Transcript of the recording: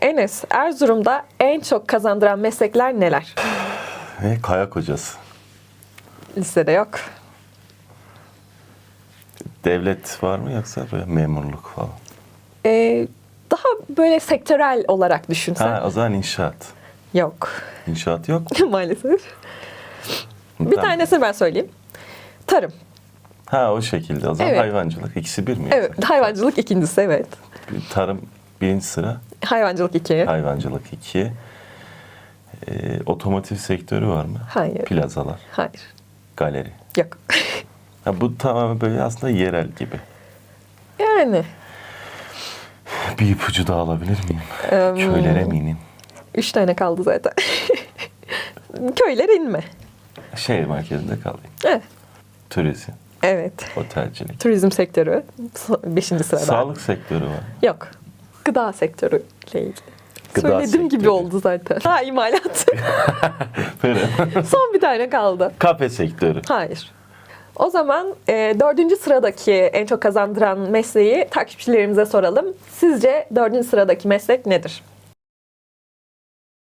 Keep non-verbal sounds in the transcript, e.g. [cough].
Enes, Erzurum'da en çok kazandıran meslekler neler? [sighs] Ve kayak hocası. Listede yok. Devlet var mı yoksa böyle memurluk falan? Ee, daha böyle sektörel olarak düşünsen. Ha o zaman inşaat. Yok. İnşaat yok. [laughs] Maalesef. Bir Tamam. tanesini ben söyleyeyim. Tarım. Ha o şekilde o zaman Evet. hayvancılık. İkisi bir mi? Evet, hayvancılık ikincisi evet. Tarım birinci sıra, Hayvancılık iki. hayvancılık iki. Ee, otomotiv sektörü var mı? Hayır. Plazalar, Hayır. galeri. Yok. [laughs] Ha, bu tamamen böyle aslında yerel gibi. yani Bir ipucu daha alabilir miyim? Em, Köylere mi ineyim? üç tane kaldı zaten. [laughs] Köyler inme. Şehir merkezinde kalayım. Evet. Turizm, Evet. otelcilik. Turizm sektörü. Beşinci sırada. Sağlık sektörü var. Yok. Gıda sektörüyle ilgili. Gıda Söylediğim gibi sektörü. oldu zaten. Ha imalat. [laughs] Son bir tane kaldı. Kafe sektörü. Hayır. O zaman e, dördüncü sıradaki en çok kazandıran mesleği takipçilerimize soralım. Sizce dördüncü sıradaki meslek nedir?